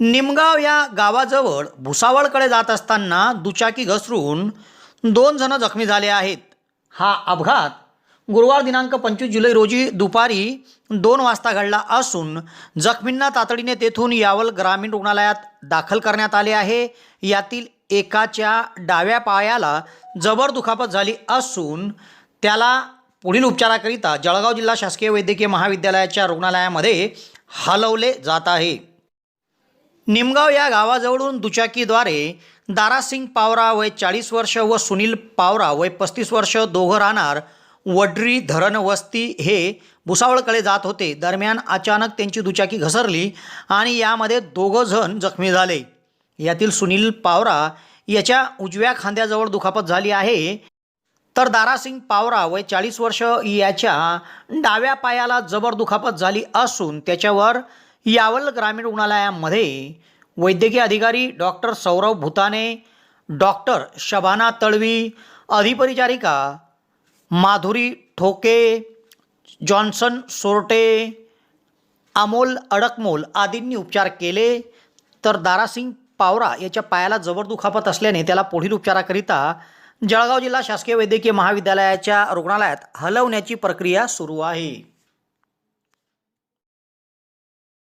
निमगाव या गावाजवळ भुसावळकडे जात असताना दुचाकी घसरून दोन जण जखमी झाले आहेत. हा अपघात गुरुवार दिनांक पंचवीस जुलै रोजी दुपारी दोन वाजता घडला असून जखमींना तातडीने तेथून यावल ग्रामीण रुग्णालयात दाखल करण्यात आले आहे. यातील एकाच्या डाव्या पायाला जबर दुखापत झाली असून त्याला पुढील उपचाराकरिता जळगाव जिल्हा शासकीय वैद्यकीय महाविद्यालयाच्या रुग्णालयामध्ये हलवले जात आहे. निमगाव या गावाजवळून दुचाकीद्वारे दारासिंग पावरा वय चाळीस वर्ष व सुनील पावरा वय पस्तीस वर्ष दोघं राहणार वड्री धरण वस्ती हे भुसावळकडे जात होते. दरम्यान अचानक त्यांची दुचाकी घसरली आणि यामध्ये दोघं जण जखमी झाले. यातील सुनील पावरा याच्या उजव्या खांद्याजवळ दुखापत झाली आहे. तर दारासिंग पावरा वय चाळीस वर्ष याच्या डाव्या पायाला जबर दुखापत झाली असून त्याच्यावर यावल ग्रामीण रुग्णालयामध्ये वैद्यकीय अधिकारी डॉक्टर सौरव भूताने डॉक्टर शबाना तळवी अधिपरिचारिका माधुरी ठोके जॉन्सन सोरटे अमोल अडकमोल आदींनी उपचार केले तर दारासिंग पावरा याच्या पायाला जबर दुखापत असल्याने त्याला पुढील उपचाराकरिता जळगाव जिल्हा शासकीय वैद्यकीय महाविद्यालयाच्या रुग्णालयात हलवण्याची प्रक्रिया सुरू आहे.